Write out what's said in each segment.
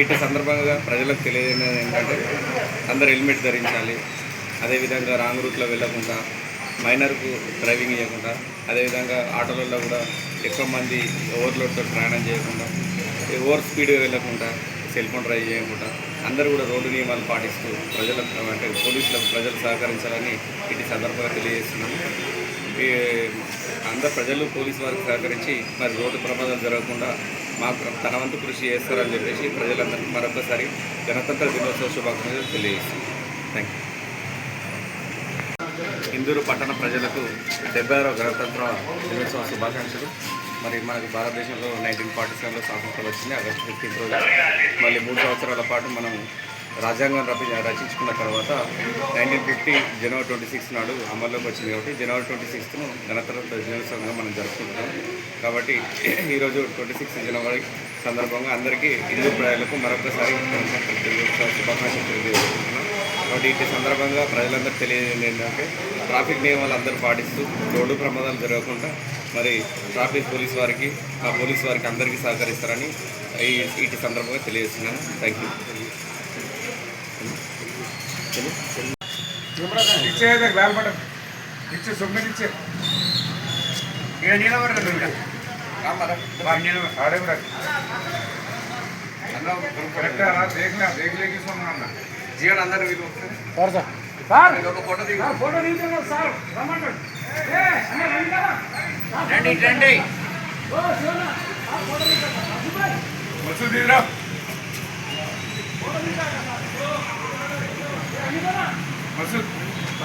ఇటు సందర్భంగా ప్రజలకు తెలియజేయడం ఏంటంటే అందరు హెల్మెట్ ధరించాలి. అదేవిధంగా రాంగ్ రూట్లో వెళ్ళకుండా మైనర్కు డ్రైవింగ్ చేయకుండా అదేవిధంగా ఆటోలలో కూడా ఎక్కువ మంది ఓవర్లోడ్తో ప్రయాణం చేయకుండా ఓవర్ స్పీడ్గా వెళ్ళకుండా సెల్ ఫోన్ డ్రైవ్ చేయకుండా అందరూ కూడా రోడ్డు నియమాలు పాటిస్తూ ప్రజలకు అంటే పోలీసులకు ప్రజలు సహకరించాలని ఇటు సందర్భంగా తెలియజేస్తున్నాను. అందరు ప్రజలు పోలీసు వారికి సహకరించి మరి రోడ్డు ప్రమాదాలు జరగకుండా మాకు తన వంతు కృషి చేస్తారని చెప్పేసి ప్రజలందరికీ మరొకసారి గణతంత్ర దినోత్సవ శుభాకాంక్షలు తెలియజేస్తుంది థ్యాంక్ యూ ఇందూరు పట్టణ ప్రజలకు డెబ్బై ఆరో గణతంత్ర దినోత్సవ శుభాకాంక్షలు. మరి మనకు భారతదేశంలో నైన్టీన్ ఫార్టీ సెవెన్లో స్వాతంత్రం వచ్చింది ఆగస్టు ఫిఫ్టీన్త్ రోజు. మళ్ళీ మూడు సంవత్సరాల పాటు మనం రాజ్యాంగం రపి రచించుకున్న తర్వాత నైన్టీన్ ఫిఫ్టీ జనవరి ట్వంటీ సిక్స్ నాడు అమల్లోకి వచ్చింది కాబట్టి జనవరి ట్వంటీ సిక్స్త్ను గణతంత్ర దినోత్సవంగా మనం జరుపుకుంటున్నాం. కాబట్టి ఈరోజు ట్వంటీ సిక్స్ జనవరి సందర్భంగా అందరికీ హిందూ ప్రజలకు మరొకసారి గణతంత్ర దినోత్సవ శుభాకాంక్షలు తెలియజేస్తున్నాం. కాబట్టి ఇటు సందర్భంగా ప్రజలందరూ తెలియజేయండి ఏంటంటే ట్రాఫిక్ నియమాలు అందరూ పాటిస్తూ రోడ్డు ప్రమాదాలు జరగకుండా మరి ట్రాఫిక్ పోలీస్ వారికి ఆ పోలీస్ వారికి అందరికీ సహకరిస్తారని ఈ ఇటు సందర్భంగా తెలియజేస్తున్నాను. థ్యాంక్ యూ అధ్యక్షులు జీవన్ అందరూ వీళ్ళు సార్ సార్. సార్! ఫోటో దిగు. ఫోటో దిగుతున్నారు సార్. రమ్మంటాడు. రండి రండి మసూదీరా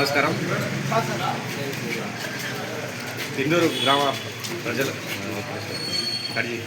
నమస్కారం. ఇందూరు గ్రామ ప్రజలు కడిగి